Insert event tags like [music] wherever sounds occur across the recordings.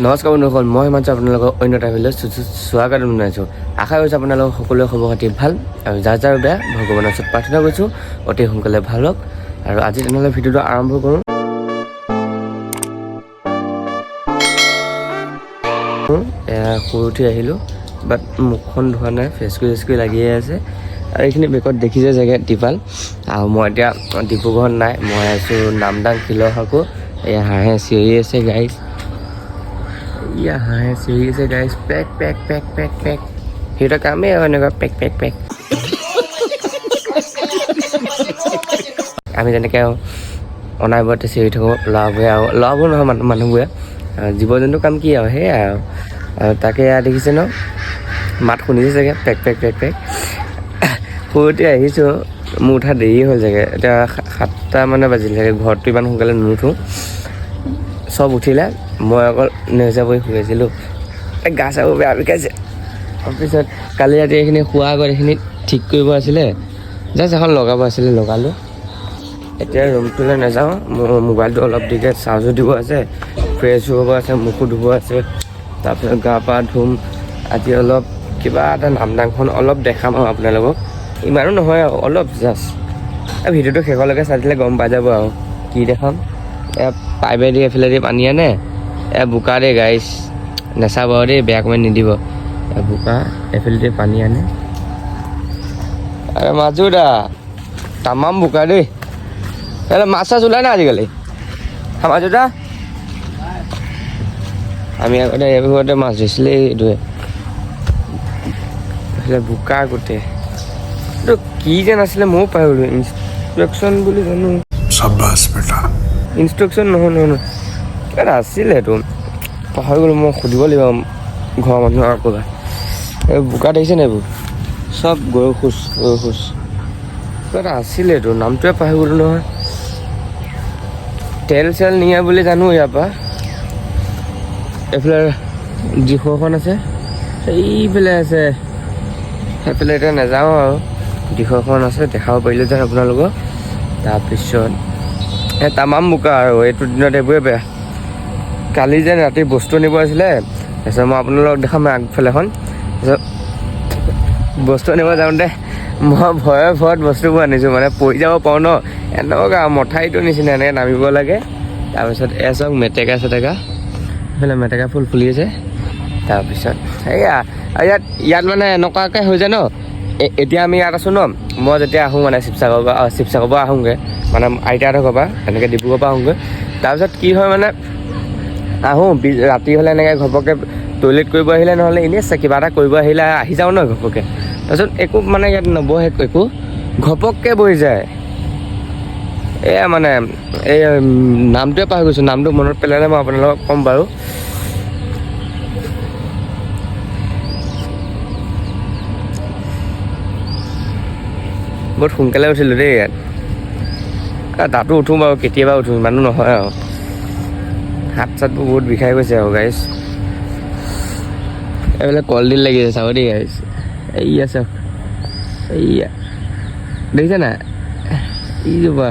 নমস্কাৰ বন্ধুসকল, মই হিমাংশু আপোনালোকক অন্য এটা ভিডিঅ'ত স্বাগতম জনাইছোঁ। আশা কৰিছোঁ আপোনালোকৰ সকলোৰে খবৰ খাতি ভালো আৰু যাৰ যাৰ বেয়া, ভগৱানৰ ওচৰত প্ৰাৰ্থনা কৰিছোঁ, অতি সোনকালে ভালো হওক। আৰু আজি তেনেহ'লে ভিডিঅ'টো আৰম্ভ কৰোঁ। এয়া শুই উঠি আহিলোঁ, বাট মুখখন ধোৱা নাই ফেচকুৰি চেচকুৰি লাগিয়ে আছে। আৰু এইখিনি বেগত দেখিছে চাগে টিপাল আৰু মই এতিয়া ডিব্ৰুগড়ত নাই, মই আছোঁ নামদাং শিলৰ সাঁকো, এয়া হাঁহে চিঞৰি আছে গাইজ ইয়া হাঁহে চিঞৰি আছে গাইজ পেক পেক পেক পেক পেক সিহঁতৰ কামেই আৰু এনেকুৱা পেক পেক পেক আমি যেনেকৈ অনাবৰতে চিঞৰি থাকোঁ ল'ৰাবোৰে আৰু ল'ৰাবোৰ নহয় মানুহ মানুহবোৰে। জীৱ জন্তুৰ কাম কি আৰু, সেয়াই আৰু। তাকে এয়া দেখিছে ন? মাত শুনিছে চাগে? পেক পেক পেক পেক। সৰুতে আহিছোঁ, মোৰ উঠা দেৰি হ'ল চাগে। এতিয়া সাতটা মানে বাজিল চাগে, ঘৰতটো ইমান সোনকালে নুঠোঁ চব উঠিলে। মই অকল নেওচা পৰি শুই আছিলোঁ। গা চাবোৰ বেয়া বিষাইছে তাৰপিছত কালি ৰাতি এইখিনি শোৱাৰ আগত এইখিনি ঠিক কৰিব আছিলে। জাষ্ট এখন লগাব আছিলে, লগালোঁ। এতিয়া ৰুমটোলৈ নাযাওঁ। মোৰ মোবাইলটো অলপ দেৰিকৈ চাৰ্জো দিব আছে ফ্ৰেছ হ'ব আছে, মুখো ধুব আছে। তাৰপিছত গা পা ধুম। আজি অলপ কিবা এটা নামদাংখন অলপ দেখাম আৰু আপোনালোকক। ইমানো নহয় আৰু, অলপ জাষ্ট। ভিডিঅ'টো শেষলৈকে চাই দিলে গম পাই যাব আৰু। কি দেখাম? এয়া পাইপেদি এফালেদি পানী আনে এ বোকা ৰে গাইছ নেচাব দেই বেয়া কমেণ্ট মানে নিদিব। এ বোকা এফালেদি পানী আনে। আৰে মাজু দা তামাম বোকা দেই। মাছ চাছ ওলাই না আজিকালি? মাজু দা আমি আগতে এবিঘৰতে মাছ ধৰিছিলে এইটোৱে। এইফালে বোকা গোটেই। এইটো কি যেন আছিলে ময়ো পাহৰিলোঁ। ইনষ্ট্ৰকশ্যন বুলি জানো। ইনষ্ট্ৰাকশ্যন নহয় নহয় নহয়। এটা আছিলে এইটো পাহৰি গ'লোঁ, মই সুধিব লাগিব ঘৰৰ মানুহক এবাৰ। এই বোকা দেখিছে নাই এইবোৰ? চব গৰু খোজ গৰু খোজ। কিবা এটা আছিলে এইটো নামটোৱে পাহৰি গ'লোঁ নহয়। তেল চেল নিয়ে বুলি জানো ইয়াৰ পৰা। এইফালে দিশখন আছে। সেইফালে আছে। সেইফালে এতিয়া নাযাওঁ আৰু। দিশখন আছে, দেখাব পাৰিলে যেন আপোনালোকক। তাৰপিছত, এই তামাম বোকা আৰু এইটো দিনত এইবোৰে বেয়া। কালি যেন ৰাতি বস্তু নিব আছিলে, তাৰপিছত মই আপোনালোকক দেখাম আগফালেখন তাৰপিছত বস্তু আনিব যাওঁতে মই ভয়ে ভয়ত বস্তুবোৰ আনিছোঁ মানে পৰি যাব পাৰোঁ ন। এনেকুৱা মঠাইটো নিচিনা, এনেকৈ নামিব লাগে। তাৰপিছত এ চাওক মেটেকা চেটেকা। এইফালে মেটেকা ফুল ফুলি আছে। তাৰপিছত আৰু ইয়াত ইয়াত মানে এনেকুৱাকৈ হৈ যায় ন। এতিয়া আমি ইয়াত আছোঁ ন। মই যেতিয়া আহোঁ মানে শিৱসাগৰৰ পৰা শিৱসাগৰৰ পৰা আহোঁগৈ। মানে আইতাহঁতৰ ঘৰৰ পৰা, এনেকৈ ডিব্ৰুগড়ৰ পৰা আহোঁগৈ। তাৰপিছত কি হয় মানে আহোঁ ৰাতি হ'লে এনেকৈ ঘপককৈ টয়লেট কৰিব আহিলে নহ'লে এনেই চা- কিবা এটা কৰিব আহিলে আহি যাওঁ ন ঘপককৈ তাৰপিছত একো মানে ইয়াত নবহে একো। ঘপককৈ বহি যায়। এয়া মানে এই নামটোৱে পাহৰি গৈছোঁ নামটো মনত পেলালে মই আপোনালোকক ক'ম বাৰু। বহুত সোনকালে উঠিলোঁ দেই ইয়াত। তাতো উঠোঁ বাৰু কেতিয়াবা উঠোঁ ইমানো নহয় আৰু। হাত চাতবোৰ বহুত বিষাই গৈছে আৰু গাইছ এইবিলাক কলডিল লাগি আছে চাব দেই গাইছ এইয়া চাওক এইয়া। দেখিছে নাই? ই ৰ'বা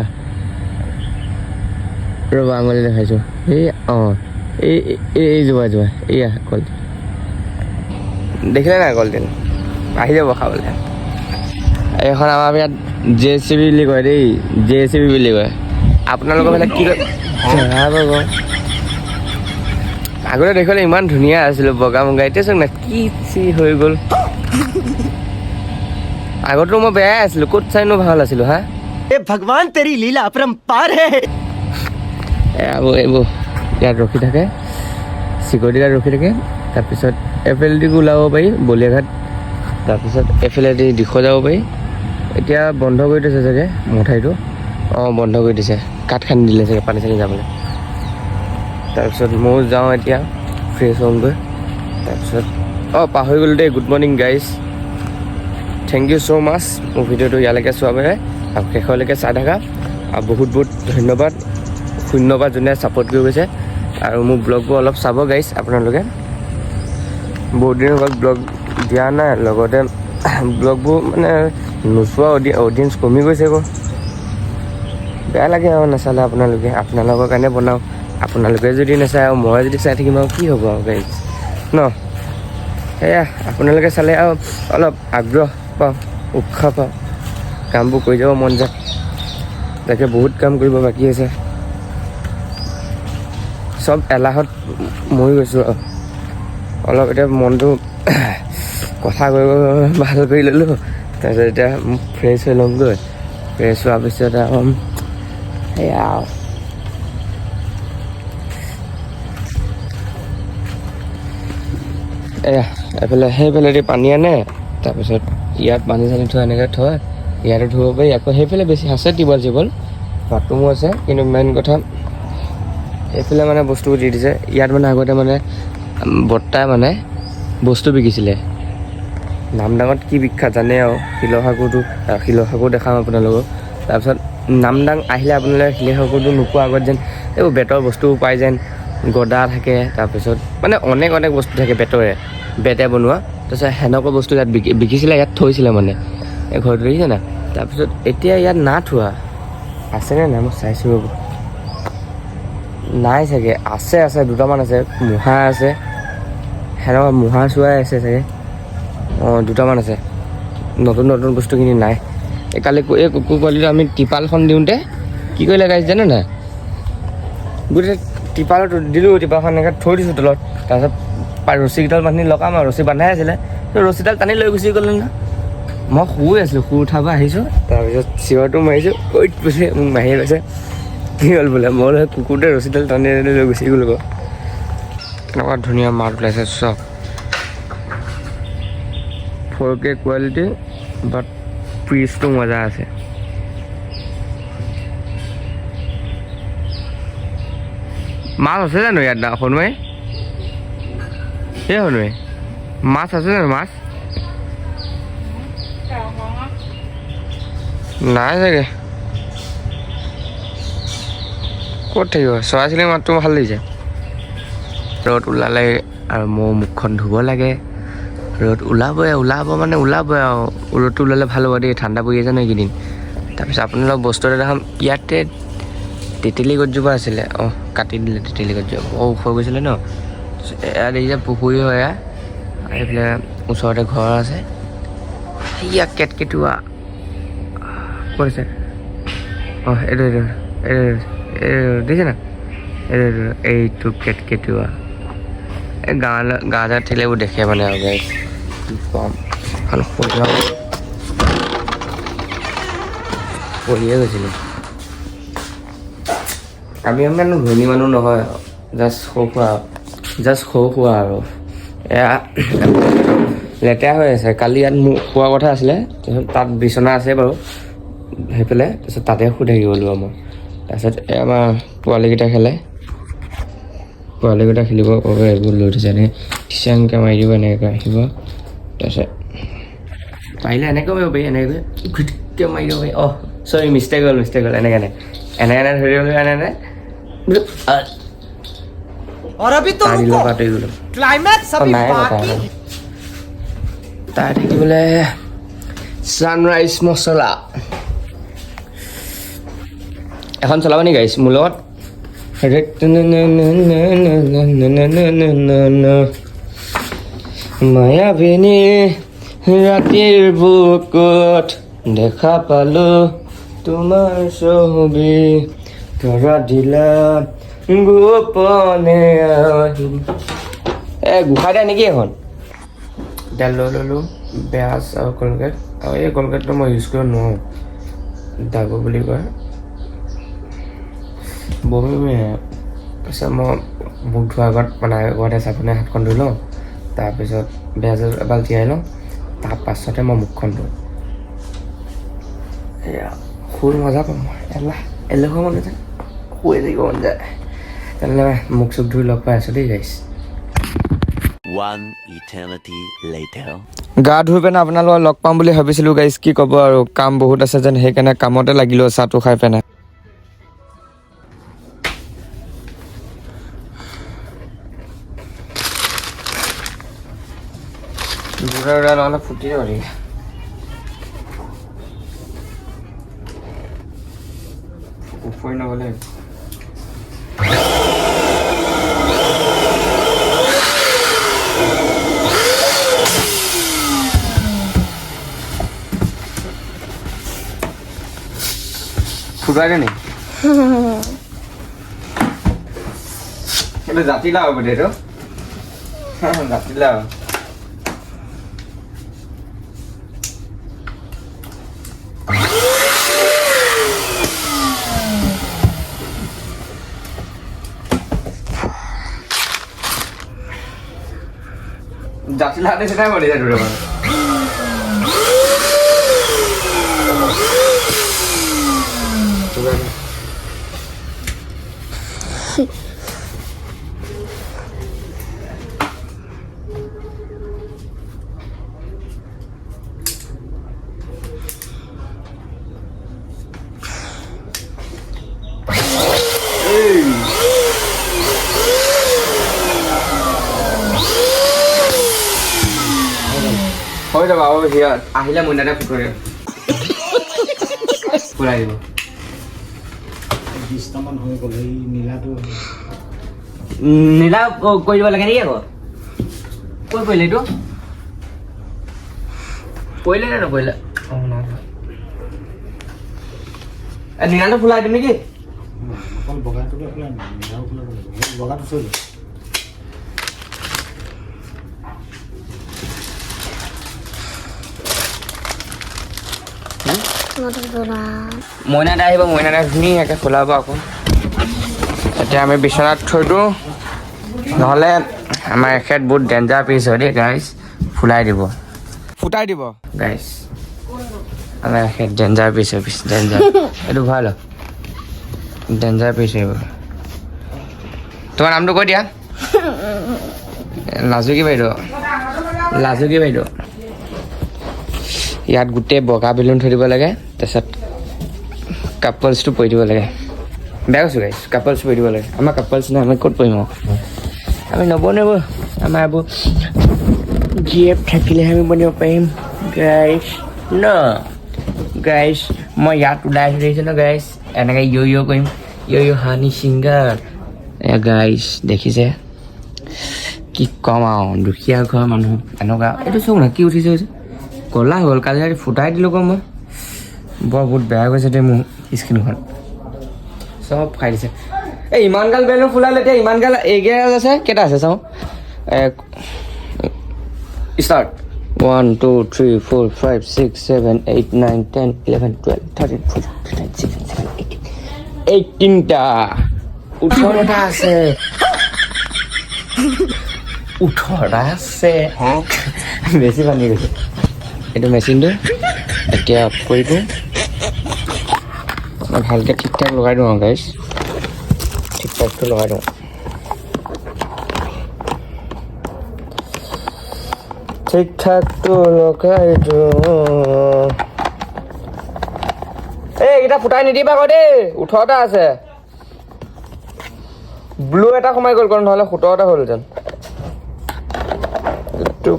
ৰ'বা আঙুলি দেখাইছোঁ। এই অঁ। এই এই এই যোৱা যোৱা এইয়া কলডিল। দেখিলে নাই কলডিল? আহি যাব খাবলৈ। এইখন আমাৰ ইয়াত জে চি বি বুলি কয় দেই জে চি বি বুলি কয়। আপোনালোকৰ ফালে কি কয় আগতে দেখিলে ইমান ধুনীয়া আছিলোঁ বগা মুগা। এতিয়া চাওক না কি চি হৈ গ'ল? আগতো মই বেয়াই আছিলোঁ ক'ত চাইনো ভালো আছিলোঁ হা? এ ভগৱান তেৰি লীলা পাৰ হে। এইবোৰ এইবোৰ ইয়াত ৰখি থাকে। চিকৰিটি গাৰ্ড ৰখি থাকে। তাৰপিছত এফেলেদি ওলাব পাৰি বলিয়াঘাট। তাৰপিছত এফেলেদি দিশ যাব পাৰি। এতিয়া বন্ধ কৰি দিছে চাগে মঠাইটো। অঁ বন্ধ কৰি দিছে। কাঠ খান্দি দিলে চাগে পানী চানী যাবলৈ। তাৰপিছত ময়ো যাওঁ এতিয়া ফ্ৰেছ হ'মগৈ। তাৰপিছত অঁ পাহৰি গ'লোঁ দেই good morning guys thank you so' much মোৰ ভিডিঅ'টো ইয়ালৈকে চোৱাৰ বাবে আৰু শেষলৈকে চাই থাকা। আৰু বহুত বহুত ধন্যবাদ শূন্যবাদ যোনে ছাপোৰ্ট কৰি গৈছে। আৰু মোৰ ব্লগবোৰ অলপ চাব গাইছ আপোনালোকে। বহুত দিন হ'ল ব্লগ দিয়া নাই লগতে [clears throat] ব্লগবোৰ মানে নোচোৱা অডি অডিয়েঞ্চ কমি গৈছে আকৌ বেয়া লাগে আৰু নাচালে আপোনালোকে আপোনালোকৰ কাৰণে বনাওঁ। আপোনালোকে যদি নাচায় আৰু মই যদি চাই থাকিম আৰু কি হ'ব আৰু গাইজ ন? সেয়া আপোনালোকে চালে আৰু অলপ আগ্ৰহ পাওঁ উৎসাহ পাওঁ। কামবোৰ কৰি যাব মন যায়। তাকে বহুত কাম কৰিব বাকী আছে। চব এলাহত মৰি গৈছোঁ আৰু। অলপ এতিয়া মনটো [coughs] কথা কৈ কৈ ভাল কৰি ল'লোঁ। তাৰপিছত এতিয়া ফ্ৰেছ হৈ ল'মগৈ। ফ্ৰেছ হোৱাৰ পিছত আৰু সেয়া আৰু। এয়া এফালে সেইফালেদি পানী আনে, তাৰপিছত ইয়াত পানী চানী থোৱা এনেকৈ থয়, ইয়াতো ধুব পাৰি, আকৌ সেইফালে বেছি আছে টিবল চিবল বাথৰুমো আছে, কিন্তু মেইন কথা এইফালে মানে বস্তুবোৰ দি দিছে, ইয়াত মানে আগতে মানে বৰ্তাই মানে বস্তু বিকিছিলে। নামদাঙত কি বিখ্যাত জানে আৰু শিলসাগৰটো শিলসাগৰ দেখাম আপোনালোকক। তাৰপিছত নামদাং আহিলে আপোনালোকে শিলসাগৰটো নোপোৱা আগত যেন, এইবোৰ বেতৰ বস্তুবোৰ পাই যেন গদা থাকে, তাৰপিছত মানে অনেক অনেক বস্তু থাকে বেতৰে বেতে বনোৱা। তাৰপিছত সেনেকুৱা বস্তু ইয়াত বিকি বিকিছিলে, ইয়াত থৈছিলে মানে। এই ঘৰটো দেখিছে না তাৰপিছত এতিয়া ইয়াত না থোৱা আছেনে নাই? মই চাইছোঁ ৰ'ব। নাই চাগে। আছে আছে। দুটামান আছে। মুহা আছে। সেনেকুৱা মুহা চোৱাই আছে চাগে। অঁ, দুটামান আছে। নতুন নতুন বস্তুখিনি নাই। এই কালি এই কুকুৰ পোৱালিটো আমি টিপালখন দিওঁতে কি কৰিলে, গাইছ? জানে নাই? গোটেই টিপালত দিলোঁ টিপালখন এনেকৈ থৈ দিছোঁ তলত। তাৰপিছত ৰছীকেইডাল বান্ধি লগাম আৰু, ৰছী বান্ধাই আছিলে। ৰছীডাল টানি লৈ গুচি গ'লে না মই শুই আছিলোঁ, শুই উঠাব আহিছোঁ। তাৰপিছত চিঞৰটো মাৰিছোঁ, ঐত কৈছে মোক মাহীয়ে কৈছে কি হ'ল বোলে, মই বোলে কুকুৰটোৱে ৰছীডাল টানি টানি লৈ গুচি গ'লো কেনেকুৱা ধুনীয়া মাত ওলাইছে চব ফ'ৰ কে কোৱালিটি, বাট পিচটো মজা আছে। মাছ আছে জানো ইয়াত না হনুমাই এই হনুমাই মাছ আছে জানো মাছ? নাই চাগে। ক'ত থাকিব? চৰাই চিৰিকটি মাতটো ভালো লাগিছে। ৰ'দ ওলালে আৰু মোৰ মুখখন ধুব লাগে। ৰ'দ ওলাবই, ওলাব মানে ওলাবই আৰু। ৰ'দটো ওলালে ভালো হ'ব দেই, ঠাণ্ডা পৰি আছে ন এইকেইদিন। তাৰপিছত আপোনালোকক বস্তু এটা দেখাম। ইয়াতে তেতেলী গছজোপা আছিলে। অঁ, কাটি দিলে তেতেলী গছজোপা বৰ ওখ গৈছিলে ন? এয়া দেখিছে পুখুৰী হয় এইফালে ওচৰতে ঘৰ আছে। সেয়া কেটকেটুৱা। ক'ত আছে? অঁ, এইটো এইটো এইটো দেখিছে না এইটো এইটো এইটো কেটকেটুৱা। এই গাঁৱলৈ গাঁৱলৈ থাকিলে এইবোৰ দেখে মানে আৰু গাইছ কি ক'ম। পঢ়িয়ে গৈছিলোঁ। আমি ইমান ধনী মানুহ নহয় জাষ্ট সৰু সুৰা জাষ্ট সৰু সুৰা আৰু। এয়া, লেতেৰা হৈ আছে। কালি ইয়াত মোক খোৱা কথা আছিলে, তাৰপিছত তাত বিচনা আছে বাৰু সেইফালে তাৰপিছত তাতে শুই থাকি গ'লোঁ আৰু মই। তাৰপিছত এই আমাৰ পোৱালীকেইটা খেলে। পোৱালীকেইটা খেলিব ক'ব এইবোৰ লৈ থৈছে এনেকৈ চিচাংকৈ মাৰি দিব, এনেকৈ আহিব। তাৰপিছত, পাৰিলে এনেকৈ মাৰিব পাৰি, এনেকৈ ঘুটকৈ মাৰি দিব পাৰি। অহ চৰি মিষ্টেক হ'ল মিষ্টেক হ'ল, এনেকৈ নাই এনে এনে ধৰি দিব এনে এনে और अभी तो টানি रुको লগাই থৈ গ'লোঁ क्लाइमैक्स অঁ अभी নাই बाकी কথা তাই থাকিবলৈ ছানৰাইজ মচলা এখন চলাব নেকি গাইছ মোৰ লগত মায়াবিনী ৰাতিৰ বুকুত দেখা পালো তোমাৰ ছবি ধৰা দিলা গোপনে এ গোসাঁই নেকি এখন? এতিয়া লৈ ল'লোঁ বেয়াজ আৰু কলগেট। আৰু এই কলগেটটো মই ইউজ কৰিব নোৱাৰোঁ। ডাবু বুলি কয়। বমি তাৰপিছত মই মুখ ধোৱাৰ আগত মানে আগতে চাবোনে হাতখন ধুই লওঁ। তাৰপিছত বেয়াজ এবাৰ তিয়াই লওঁ। তাৰ পাছতে মই মুখখন ধুওঁ এয়া শুই মজা পাম মই। এলাহ, এলেহুৱা মানুহ মন চুখ ধুই লগ পাই আছোঁ দেই গাইছ One eternity later. গা ধুই পিনে আপোনালোকক লগ পাম বুলি ভাবিছিলোঁ গাইজ কি ক'ব আৰু? কাম বহুত আছে যেন সেইকাৰণে কামতে লাগিলোঁ চাহটো খাই পিনে। ফুটি যাব নেকি নগ'লে। ফুটাই দে নি? এইটো জাতিলাও হ'ব দে এইটো জাতিলাও জাতিলাওতে সেটাই বলি যায় দুটামান হৈ যাব আৰু সিহঁত আহিলে মইনাতে ফুটৰে ফুৰাই দিব বিশটামান হৈ গ'ল এই নীলাটো নীলা কৰি দিব লাগে নেকি আকৌ কৈ কৰিলে এইটো কৰিলে নে নকৰিলে নীলাটো ফুলাই দিম নেকি অকল বগাটোকে ফুলাই বগাটো চলি যাব মইনাদা আহিব মইনাদা ধুনীয়াকৈ খোলাব আকৌ। এতিয়া আমি বিচনাত থৈ দিওঁ। নহ'লে আমাৰ এখেত বহুত ডেঞ্জাৰ পিচ হয় দেই গাইজ ফুলাই দিব। ফুটাই দিব? গাইজ আমাৰ এখেত ডেঞ্জাৰ পিচ হয় ডেঞ্জাৰ এইটো ভালো ডেঞ্জাৰ পিচ আহিব তোমাৰ নামটো কৈ দিয়া। লাজুকী বাইদেউ। লাজুকী বাইদেউ। ইয়াত গোটেই বগা বেলুন থৈ দিব লাগে তাৰপিছত কাপলছটো পৰি দিব লাগে। বেয়া কৈছোঁ গাইছ কাপলছ পৰি দিব লাগে। আমাৰ কাপলছ নাই আমি ক'ত পৰিম আমি নবনাব আমাৰ এইবোৰ জি এফ থাকিলেহে আমি বনিব পাৰিম। গাইছ ন? গাইছ মই ইয়াত ওলাই আহি দেখিছোঁ ন গাইছ এনেকৈ ইয়' ইয়' কৰিম। ইয়' ইয়' হানি ছিংগাৰ গাইছ দেখিছে? কি ক'ম আৰু দুখীয়া ঘৰৰ মানুহ এনেকুৱা। এইটো চাওক না কি উঠিছে ক'লা হ'ল, কালি ৰাতি ফুটাই দিলোঁ আকৌ মই। বৰ বহুত বেয়া গৈছে দেই মোৰ স্কিনখন চব খাই দিছে। এই ইমান গাল বেলুন ফুলালে এতিয়া, ইমান গাল এইকেইডাল আছে, কেইটা আছে চাওঁ। Start one two three four five six seven eight nine ten eleven twelve thirteen fourteen fifteen sixteen seven eighteen এইটিনটা ওঠৰটা আছে। ওঠৰটা আছে। বেছি পানী গৈছে। এইটো মেচিনটো এতিয়া অফ কৰি দিওঁ ভালকৈ ঠিক ঠাক লগাই দিওঁ আৰু গাইছ ঠিক ঠাকটো লগাই দিওঁ। ঠিক ঠাকটো লগাই দিওঁ। এই, এইকেইটা ফুটাই নিদিবা আকৌ দেই। ওঠৰটা আছে। ব্লু এটা সোমাই গ'ল কাৰণ নহ'লে সোতৰটা হ'লহেঁতেন এইটো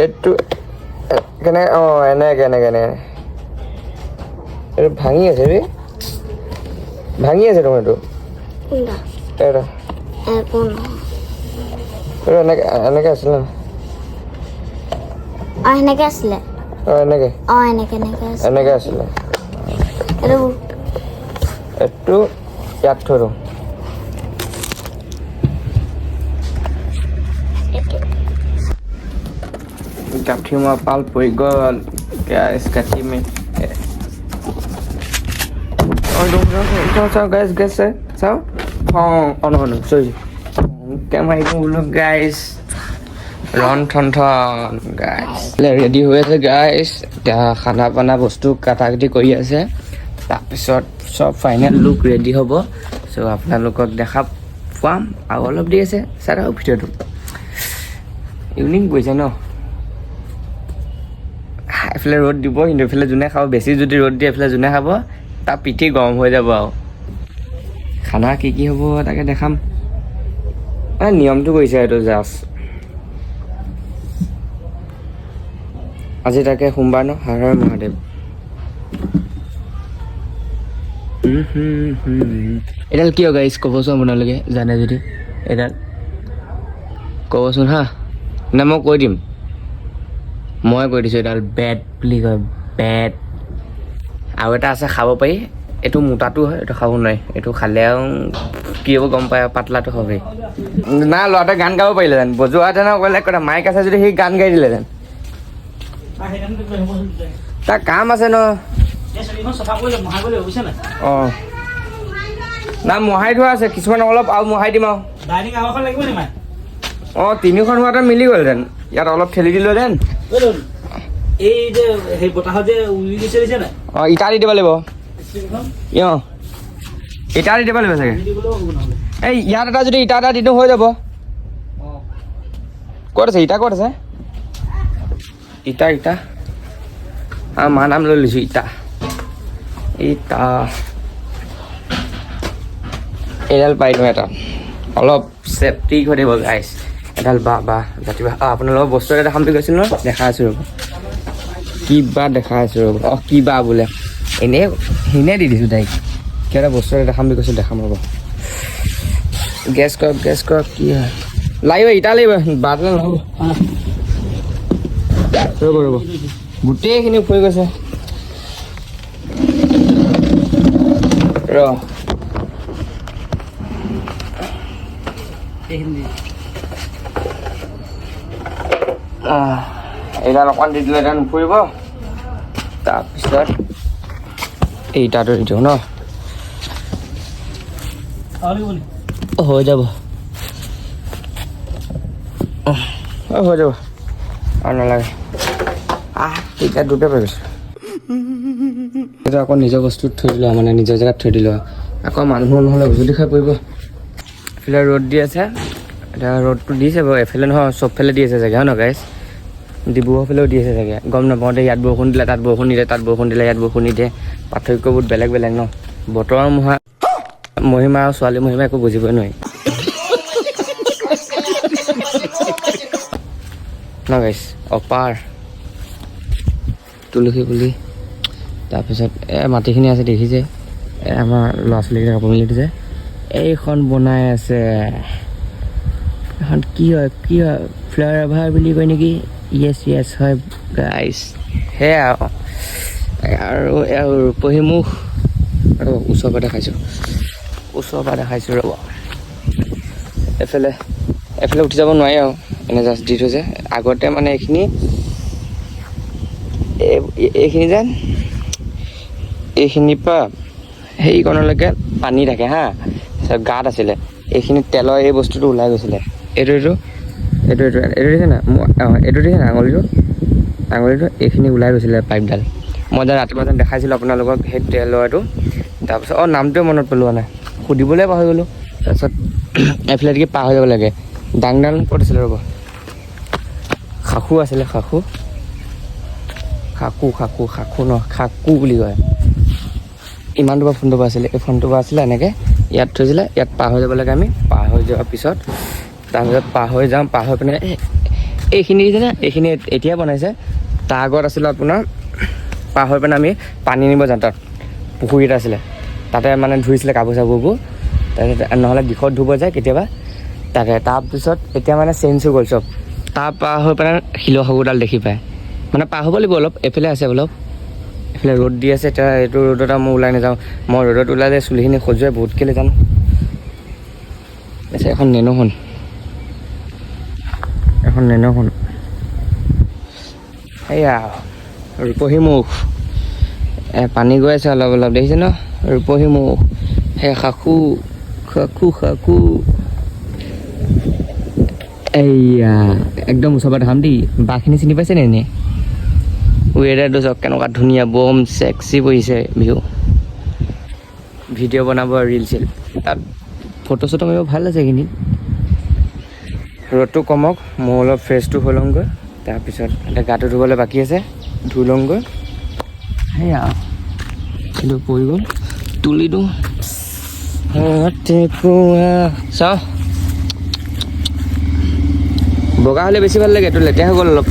এইটো এ- কেনেকে অঁ এনেকে এনেকে এনেকে এইটো ভাঙি আছে বে ভাঙি আছে নহয় এইটো এনেকে এনেকে আছিলে ন? অঁ সেনেকে আছিলে। অঁ এনেকে। অঁ এনেকে এনেকে এনেকে আছিলে। এইটো ইয়াত থৈ দিওঁ। গাঁঠি মৰা পাল পৰি গ'ল। গেছ কাঠি মে চাওঁ চাওঁ গাইছ গেছ চাওঁ। অঁ অঁ, নহয় নহয় চৰি কেমেৰা বোলো গাইছ ৰন ঠন ঠন গাইছ ৰেডি হৈ আছে গাইছ এতিয়া খানা পানা বস্তু কাটা কাটি কৰি আছে। তাৰপিছত চব ফাইনেল লুক ৰেডি হ'ব। চ' আপোনালোকক দেখা পাম। আৰু অলপ দি আছে। চাই থাকক ভিডিঅ'টো। ইভিনিং গৈছে ন? এফালে ৰ'দ দিব কিন্তু এইফালে যোনে খাব বেছি যদি ৰ'দ দিয়ে এইফালে যোনে খাব তাৰ পিঠি গৰম হৈ যাব আৰু। খানা কি কি হ'ব তাকে দেখাম। মানে নিয়মটো কৰিছে এইটো জাষ্ট। আজি তাকে সোমবাৰ ন? হৰ হৰ মহাদেৱ। এডাল কিয় গাইছ ক'বচোন আপোনালোকে জানে যদি। এডাল। ক'বচোন হা। নে মই কৈ দিম। মই কৈ দিছোঁ এডাল বেট বুলি কয় বেট আৰু এটা আছে খাব পাৰি। এইটো মোটাটো হয় এইটো খাব নোৱাৰি। এইটো খালে আৰু কি হ'ব গম পায় পাতলাটো হবেই। না ল'ৰাটোৱে গান গাব পাৰিলেহেঁতেন বজোৱাহেঁতেন আৰু বেলেগ কথা মাইক আছে যদি সি গান গাই দিলেহেঁতেন তাৰ কাম আছে ন? নাই? অঁ। না মহাই থোৱা আছে কিছুমান অলপ আৰু মহাই দিম আৰু। অঁ তিনিখন হোৱাতে মিলি গ'লহেঁতেন। ইয়াত অলপ ঠেলি দিলোহেঁতেন। ঐ এই যে সেই বতাহত যে উৰি গৈছে দেখিছা নাই অঁ ইটা দি দিব লাগিব স্ক্ৰীণখন অঁ ইটা দি দিব লাগিব চাগে দি দিবলৈও হ'ব নহ'লে এই ইয়াত এটা যদি ইটা এটা দি হৈ যাব। অঁ ক'ত আছে ইটা ক'ত আছে ইটা ইটা। আ মা নাম লৈ লৈছোঁ ইটা। ইটা। এডাল পাই এটা। অলপ চেফটি হৈ থাকিব গাইছ এডাল বা বা, জাতি আপোনালোকৰ বস্তু এটা দেখাম বুলি কৈছিল ন দেখা আছোঁ ৰ'ব। কিবা দেখা আছোঁ ৰ'ব। অঁ কিবা বোলে। এনেই এনেই দি দিছোঁ তাইক। কিবা এটা বস্তু এটা দেখাম বুলি কৈছিল, দেখাম ৰ'ব। গেছ কৰক গেছ কৰক, কি হয়। লাগিব ইটা লাগিব। বাটলে নহ'ব। ৰ'ব ৰ'ব। গোটেইখিনি ফুৰি গৈছে। ৰ এইডাল অকণমান দি দিলে এতিয়া নুফুৰিব তাৰপিছত এই ইটাটো দি দিওঁ ন। হৈ যাব। হৈ যাব। আৰু নালাগে। আহ এতিয়া দুটা পাই গৈছোঁ। এতিয়া আকৌ নিজৰ বস্তুত থৈ দিলোঁ মানে নিজৰ জেগাত থৈ দিলোঁ। আকৌ মানুহ নহ'লে উজুলি খাই পৰিব। এফালে ৰ'দ দি আছে। এতিয়া ৰ'দটো দিছে বাৰু এফালে নহয় চবফালে দি আছে হয় ন গাইছ ডিব্ৰুগড় ফালেও দি আছে চাগে। গম নাপাওঁ দেই ইয়াত বৰষুণ দিলে তাত বৰষুণ নিদিয়ে তাত বৰষুণ দিলে ইয়াত বৰষুণ নিদিয়ে। পাৰ্থক্য বহুত বেলেগ বেলেগ ন। বতৰৰ মহা মহিমা আৰু ছোৱালী মহিমা একো বুজিবই নোৱাৰি। ন গাইছ অপাৰ। তুলসী পুলি। তাৰপিছত এই মাটিখিনি আছে দেখিছে আমাৰ ল'ৰা ছোৱালীকেইটা কাপোৰ মেলি দিছে। এইখন বনাই আছে। এখন কি হয় কি হয় ফ্লাৱাৰ এভাৰ বুলি কয় নেকি? য়েছ য়েছ হয় গাইছ সেয়া আৰু আৰু ৰূপহী মুখ। ৰ'ব ওচৰৰ পৰা দেখাইছোঁ। ওচৰৰ পৰা দেখাইছোঁ ৰ'ব। এফালে এফালে উঠি যাব নোৱাৰি আৰু। এনে জাষ্ট দি থৈছে। আগতে মানে এইখিনি এই- এই- এইখিনি যেন এইখিনিৰ পৰা সেইকণলৈকে পানী থাকে হা। গাঁত আছিলে। এইখিনিত তেলৰ এই বস্তুটো ওলাই গৈছিলে। এইটো এইটো এইটো এইটো এইটো দিছে না অঁ এইটো দিছে না আঙুলিটো? আঙুলিটো এইখিনি ওলাই গৈছিলে পাইপডাল। মই যেন ৰাতিপুৱা যেন দেখাইছিলোঁ আপোনালোকক সেই তেলৰ এইটো তাৰপিছত অঁ নামটোৱে মনত পেলোৱা নাই। সুধিবলৈ পাহৰি গ'লোঁ। তাৰপিছত এফালেদিকে পাৰ হৈ যাব লাগে। ডাংডাল ক'ত আছিলে ৰ'ব? খাখু আছিলে খাখু। খাকু খাকু খাকু ন খাকু বুলি কয়। ইমানটো পৰা ফোনটো পৰা আছিলে এই ফোনটো পৰা আছিলে এনেকৈ। ইয়াত থৈছিলে ইয়াত পাৰ হৈ যাব লাগে আমি। পাৰ হৈ যোৱাৰ পিছত, তাৰপিছত পাৰ হৈ যাওঁ পাৰ হৈ পিনে এইখিনি যে, এইখিনি এতিয়া বনাইছে, তাৰ আগত আছিলে আপোনাৰ, পাৰ হৈ পিনে আমি পানী নিব যাওঁ তাত। পুখুৰী এটা আছিলে, তাতে মানে ধুইছিলে কাপোৰ চাপোৰবোৰ। তাৰপিছত, নহ'লে দিশত ধুব যায় কেতিয়াবা। তাকে, তাৰপিছত এতিয়া মানে চেঞ্জ হৈ গ'ল চব। তাৰ পাৰ হৈ পেলাই শিলৰ সাগৰডাল দেখি পায়। মানে পাৰ হ'ব লাগিব অলপ এইফালে আছে অলপ। এইফালে ৰ'দ দি আছে এতিয়া এইটো ৰ'দত আৰু মই ওলাই নাযাওঁ। মই ৰ'দত ওলালে চুলিখিনি খজুৱাই বহুত কেলৈ জানো? আছে এখন নেন'খন এখন নেন'খন সেয়া ৰূপহী মুখ। পানী গৈ আছে অলপ অলপ। দেখিছে ন? ৰূপহী মুখ। সেই খাখু খাখু খাখু এইয়া একদম ওচৰৰ পৰা দেখাম দেই। বাঘখিনি চিনি পাইছে নে এনেই ৱেডাৰটো চাওক কেনেকুৱা, ধুনীয়া বম চেক্সি পৰিছে বিহু। ভিডিঅ' বনাব ৰিল চিল তাত ফটো চটো মাৰিব ভালো আছে এইখিনি। ৰ'দটো কমক, মই অলপ ফ্ৰেছটো হৈ লওঁগৈ তাৰপিছত এতিয়া গাটো ধুবলৈ বাকী আছে ধুই লওঁগৈ সেয়া। কিন্তু পৰি গ'ল। তুলি দিওঁ চাওঁ। বগা হ'লে বেছি ভালো লাগে, এইটো লেতেৰা হৈ গ'ল অলপ।